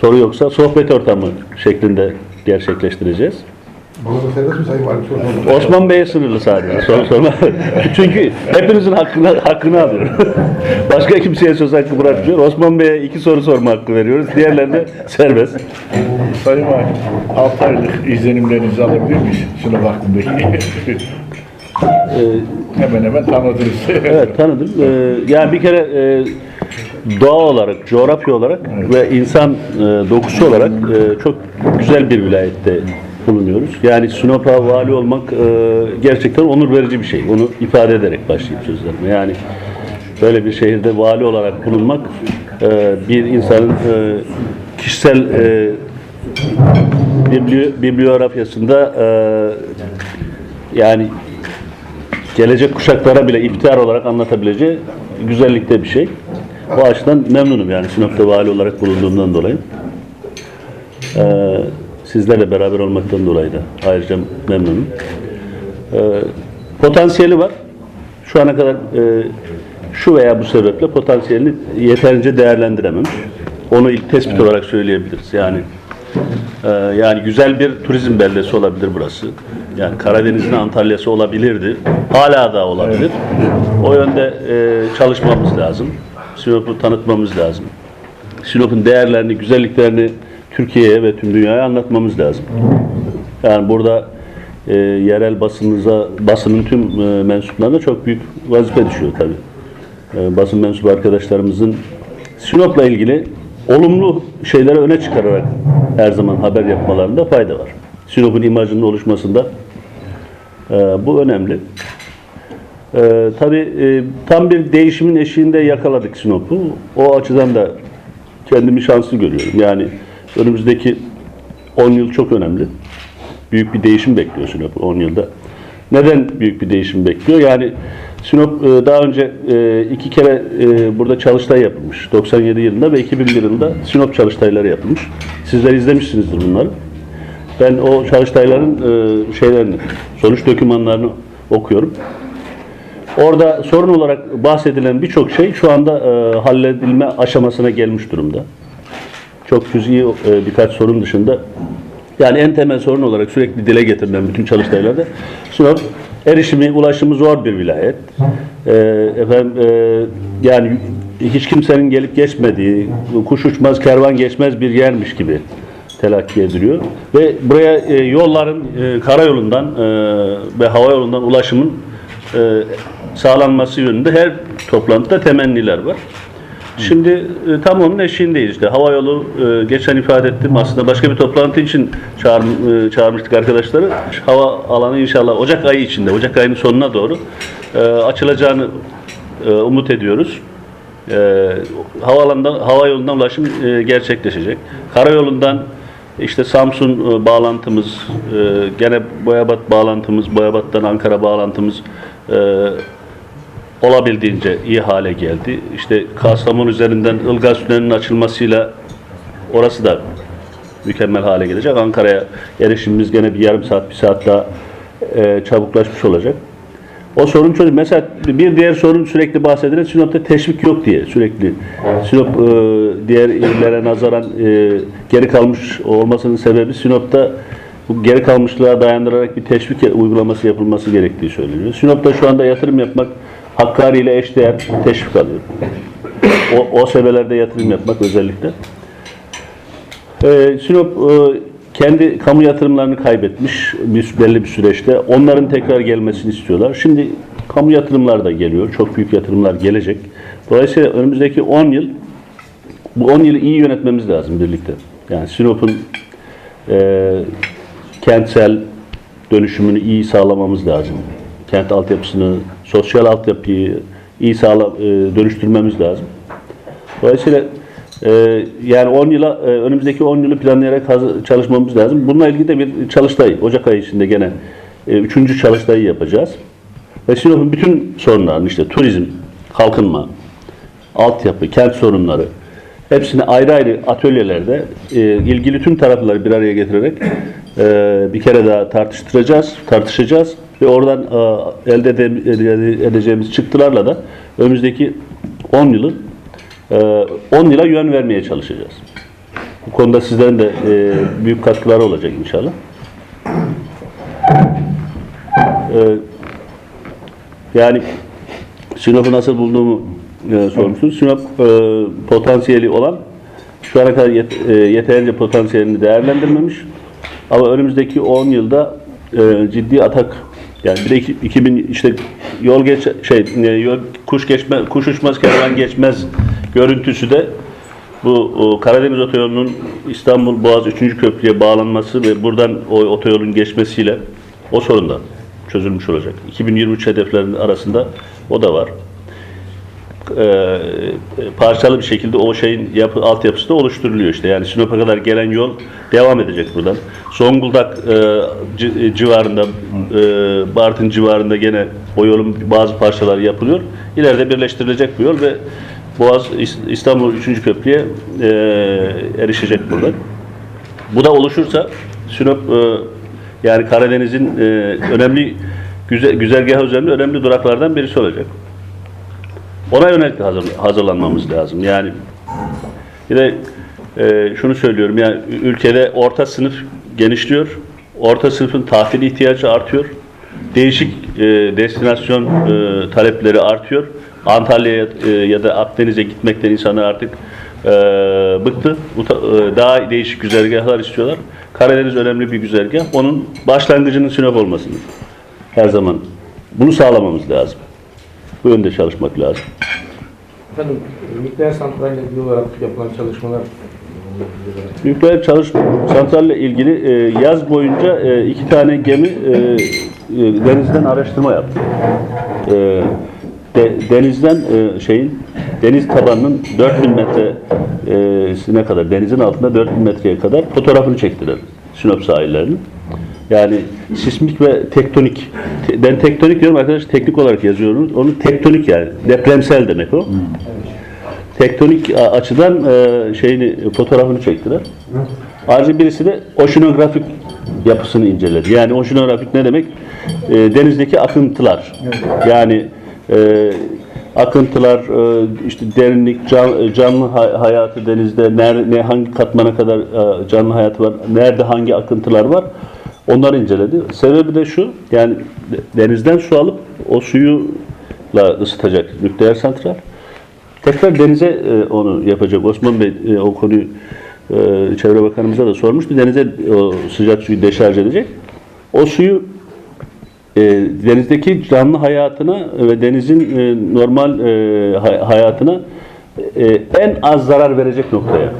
soru yoksa sohbet ortamı şeklinde gerçekleştireceğiz. Osman Bey'e sınırlı sadece soru sorma. Çünkü hepinizin hakkını, hakkını alıyor. Başka kimseye söz hakkı bırakmıyor. Osman Bey'e iki soru sorma hakkı veriyoruz. Diğerlerine serbest. Sayın Valim, 6 aylık izlenimlerinizi alabilir miyiz? Şuna hakkındaki. hemen hemen tanıdınız. Evet tanıdım. Ee, yani bir kere e, doğa olarak, coğrafya olarak ve insan e, dokusu olarak e, çok güzel bir vilayette bulunuyoruz. Yani Sinop'a vali olmak e, gerçekten onur verici bir şey. Onu ifade ederek başlayayım sözlerime. Yani böyle bir şehirde vali olarak bulunmak e, bir insanın e, kişisel e, bibli- bibliografyasında e, yani gelecek kuşaklara bile iftihar olarak anlatabileceği güzellikte bir şey. Bu açıdan memnunum yani Sinop'ta vali olarak bulunduğumdan dolayı. Ee, sizlerle beraber olmaktan dolayı da ayrıca memnunum. Ee, potansiyeli var. Şu ana kadar e, şu veya bu sebeple potansiyelini yeterince değerlendirememiş. Onu ilk tespit olarak söyleyebiliriz. Yani ee, yani güzel bir turizm beldesi olabilir burası. Yani Karadeniz'in Antalya'sı olabilirdi. Hala da olabilir. O yönde e, çalışmamız lazım. Sinop'u tanıtmamız lazım. Sinop'un değerlerini, güzelliklerini Türkiye'ye ve tüm dünyaya anlatmamız lazım. Yani burada e, yerel basınıza, basının tüm e, mensuplarına çok büyük vazife düşüyor tabii. E, basın mensubu arkadaşlarımızın Sinop'la ilgili olumlu şeyleri öne çıkararak her zaman haber yapmalarında fayda var. Sinop'un imajının oluşmasında e, bu önemli. E, tabii e, tam bir değişimin eşiğinde yakaladık Sinop'u. O açıdan da kendimi şanslı görüyorum. Yani önümüzdeki 10 yıl çok önemli. Büyük bir değişim bekliyor Sinop 10 yılda. Neden büyük bir değişim bekliyor? Yani Sinop e, daha önce e, iki kere e, burada çalıştay yapılmış. 97 yılında ve 2001 yılında Sinop çalıştayları yapılmış. Sizler izlemişsinizdir bunları. Ben o çalıştayların şeylerini, sonuç dokümanlarını okuyorum. Orada sorun olarak bahsedilen birçok şey şu anda e, halledilme aşamasına gelmiş durumda. Çok cüz'i e, birkaç sorun dışında yani en temel sorun olarak sürekli dile getirilen bütün çalıştaylarda Sinop erişimi, ulaşımı zor bir vilayet. E, efendim e, yani hiç kimsenin gelip geçmediği, kuş uçmaz, kervan geçmez bir yermiş gibi telakki ediliyor. Ve buraya e, yolların e, karayolundan e, ve hava yolundan ulaşımın e, sağlanması yönünde her toplantıda temenniler var. Şimdi e, tam onun eşiğindeyiz işte. Hava yolu e, geçen ifade ettim aslında başka bir toplantı için çağır, e, çağırmıştık arkadaşları. Hava alanı inşallah Ocak ayı içinde, Ocak ayının sonuna doğru e, açılacağını e, umut ediyoruz. E, havaalanından, hava yolundan ulaşım e, gerçekleşecek. Karayolundan işte Samsun e, bağlantımız, e, gene Boyabat bağlantımız, Boyabat'tan Ankara bağlantımız e, olabildiğince iyi hale geldi. İşte Kastamonu üzerinden Ilgaz Tüneli'nin açılmasıyla orası da mükemmel hale gelecek. Ankara'ya erişimimiz gene bir yarım saat, bir saat daha e, çabuklaşmış olacak. O sorun çözüm. Mesela bir diğer sorun sürekli bahsedilen Sinop'ta teşvik yok diye sürekli. Sinop e, diğer illere nazaran e, geri kalmış olmasının sebebi Sinop'ta bu geri kalmışlığa dayandırarak bir teşvik uygulaması yapılması gerektiği söyleniyor. Sinop'ta şu anda yatırım yapmak Hakkari ile eşdeğer teşvik alıyor. O, o sebelerde yatırım yapmak özellikle. Ee, Sinop e, kendi kamu yatırımlarını kaybetmiş bir, belli bir süreçte. Onların tekrar gelmesini istiyorlar. Şimdi kamu yatırımlar da geliyor. Çok büyük yatırımlar gelecek. Dolayısıyla önümüzdeki 10 yıl bu 10 yılı iyi yönetmemiz lazım birlikte. Yani Sinop'un e, kentsel dönüşümünü iyi sağlamamız lazım. Kent altyapısını, sosyal altyapıyı iyi sağlam, e, dönüştürmemiz lazım. Dolayısıyla e, yani 10 yıla e, önümüzdeki 10 yılı planlayarak hazır- çalışmamız lazım. Bununla ilgili de bir çalıştay Ocak ayı içinde gene e, üçüncü çalıştayı yapacağız. Ve Sinop'un bütün sorunlarını işte turizm, kalkınma, altyapı, kent sorunları hepsini ayrı ayrı atölyelerde e, ilgili tüm tarafları bir araya getirerek e, bir kere daha tartıştıracağız, tartışacağız ve oradan e, elde ede- ede- edeceğimiz çıktılarla da önümüzdeki 10 yılı e, 10 yıla yön vermeye çalışacağız. Bu konuda sizlerin de e, büyük katkıları olacak inşallah. E, yani Sinop'u nasıl bulduğumu e, sormuşsunuz. Sinop e, potansiyeli olan şu ana kadar yet- e, yeterince potansiyelini değerlendirmemiş. Ama önümüzdeki 10 yılda e, ciddi atak yani bir de iki- 2000 işte yol geç şey e, yol, kuş geçme kuş uçmaz kervan geçmez görüntüsü de bu o, Karadeniz otoyolunun İstanbul Boğaz 3. köprüye bağlanması ve buradan o otoyolun geçmesiyle o sorun da çözülmüş olacak. 2023 hedeflerinin arasında o da var. Ee, parçalı bir şekilde o şeyin yapı, altyapısı da oluşturuluyor işte. Yani Sinop'a kadar gelen yol devam edecek buradan. Zonguldak e, ci- civarında, e, Bartın civarında gene o yolun bazı parçaları yapılıyor. İleride birleştirilecek bu yol ve Boğaz İs- İstanbul 3. köprüye e, erişecek buradan. Bu da oluşursa Sinop e, yani Karadeniz'in e, önemli güzel, güzergahı üzerinde önemli duraklardan birisi olacak. Ona yönelik hazır, hazırlanmamız lazım. Yani bir de e, şunu söylüyorum yani ülkede orta sınıf genişliyor. Orta sınıfın tahvil ihtiyacı artıyor. Değişik e, destinasyon e, talepleri artıyor. Antalya'ya e, ya da Akdeniz'e gitmekten insanlar artık e, bıktı. Uta- e, daha değişik güzergahlar istiyorlar. Karadeniz önemli bir güzergah. Onun başlangıcının Sinop olmasını her zaman. Bunu sağlamamız lazım. Bu yönde çalışmak lazım. Efendim, nükleer santralle ilgili olarak yapılan çalışmalar Nükleer çalışma santralle ilgili e, yaz boyunca e, iki tane gemi e, e, denizden araştırma yaptı. E, de- denizden e, şeyin deniz tabanının 4000 metresine kadar denizin altında 4000 metreye kadar fotoğrafını çektiler Sinop sahillerinin. Yani sismik ve tektonik. Te- Ben tektonik diyorum arkadaş teknik olarak yazıyorum. Onu tektonik yani depremsel demek o tektonik açıdan e, şeyini fotoğrafını çektiler. Ayrıca birisi de oşinografik yapısını inceledi. Yani oşinografik ne demek? E, denizdeki akıntılar. Yani e, akıntılar, işte derinlik, can- canlı hay- hayatı denizde, nerede, ne hangi katmana kadar canlı hayatı var, nerede hangi akıntılar var, onları inceledi. Sebebi de şu, yani de- denizden su alıp o suyuyla ısıtacak nükleer santral. Tekrar denize e, onu yapacak. Osman Bey e, o konuyu e, Çevre Bakanımıza da sormuştu. Denize o sıcak suyu deşarj edecek. O suyu e, denizdeki canlı hayatına ve denizin e, normal e, hay- hayatına e, en az zarar verecek noktaya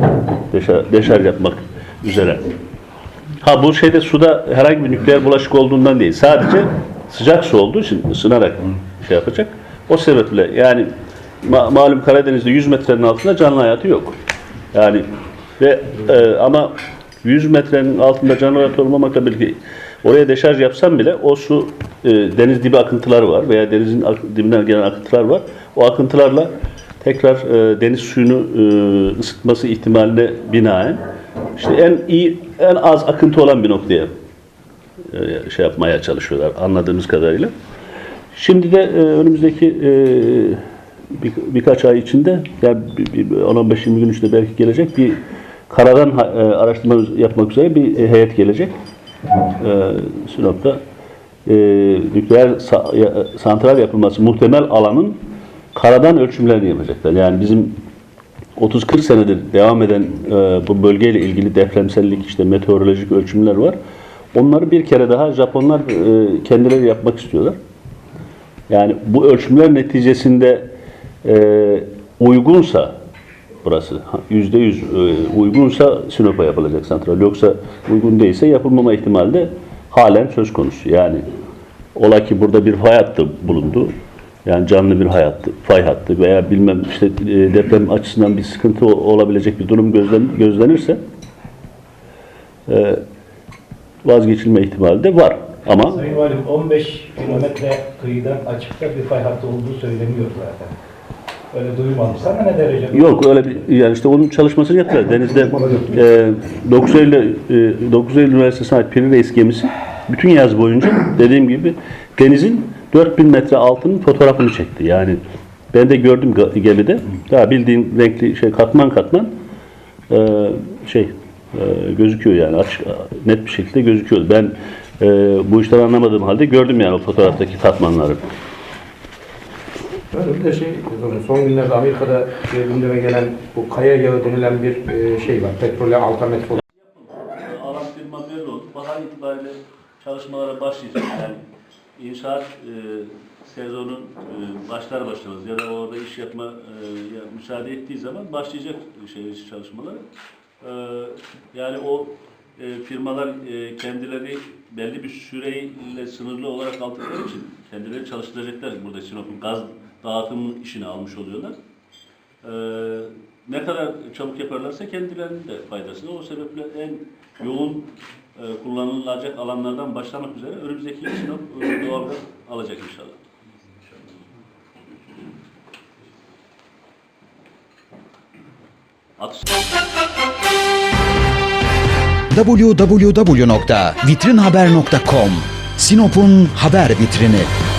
deşarj yapmak üzere. Ha bu şeyde suda herhangi bir nükleer bulaşık olduğundan değil. Sadece sıcak su olduğu için ısınarak şey yapacak. O sebeple yani ma- malum Karadeniz'de 100 metrenin altında canlı hayatı yok. Yani ve e, ama 100 metrenin altında canlı hayatı olmamakla birlikte oraya deşarj yapsam bile o su e, deniz dibi akıntıları var veya denizin dibinden gelen akıntılar var. O akıntılarla tekrar e, deniz suyunu e, ısıtması ihtimaline binaen işte en iyi, en az akıntı olan bir noktaya e, şey yapmaya çalışıyorlar anladığımız kadarıyla. Şimdi de e, önümüzdeki e, bir, birkaç ay içinde yani bir- bir 10-15-20 gün içinde belki gelecek bir karadan araştırma yapmak üzere bir heyet gelecek. Sinop'ta nükleer santral yapılması muhtemel alanın karadan ölçümlerini yapacaklar. Yani bizim 30-40 senedir devam eden e, bu bölgeyle ilgili depremsellik, işte meteorolojik ölçümler var. Onları bir kere daha Japonlar e, kendileri yapmak istiyorlar. Yani bu ölçümler neticesinde e, uygunsa burası yüzde yüz e, uygunsa Sinop'a yapılacak santral. Yoksa uygun değilse yapılmama ihtimali de halen söz konusu. Yani ola ki burada bir fay hattı bulundu. Yani canlı bir hay hattı, fay hattı veya bilmem işte e, deprem açısından bir sıkıntı olabilecek bir durum gözlen, gözlenirse e, vazgeçilme ihtimali de var. Ama Sayın Valim 15 kilometre kıyıdan açıkta bir fay hattı olduğu söyleniyor zaten. Öyle duymamış ama ne derece? Yok öyle bir yani işte onun çalışmasını yaptılar. Denizde e, 9 Eylül e, 9 Eylül Üniversitesi'ne ait Piri Reis gemisi bütün yaz boyunca dediğim gibi denizin 4000 metre altının fotoğrafını çekti. Yani ben de gördüm gemide. Daha bildiğin renkli şey katman katman e, şey e, gözüküyor yani açık net bir şekilde gözüküyor. Ben e, bu işten anlamadığım halde gördüm yani o fotoğraftaki katmanları. Böyle bir de şey, son günlerde Amerika'da e, gündeme gelen bu kaya yağı denilen bir e, şey var. Petrole alternatif olarak. Alan firma belli oldu. Bahar itibariyle çalışmalara başlayacak. Yani inşaat e, sezonun e, başlar başlamaz ya da orada iş yapma e, ya müsaade ettiği zaman başlayacak şey çalışmalar. E, yani o e, firmalar e, kendileri belli bir süreyle sınırlı olarak aldıkları için kendileri çalıştıracaklar. Burada Sinop'un gaz dağıtım işini almış oluyorlar. Ee, ne kadar çabuk yaparlarsa kendilerinin de faydasını. O sebeple en yoğun e, kullanılacak alanlardan başlamak üzere önümüzdeki yıl Sinop e, doğalgaz alacak inşallah. Www.vitrinhaber.com Sinop'un haber vitrini.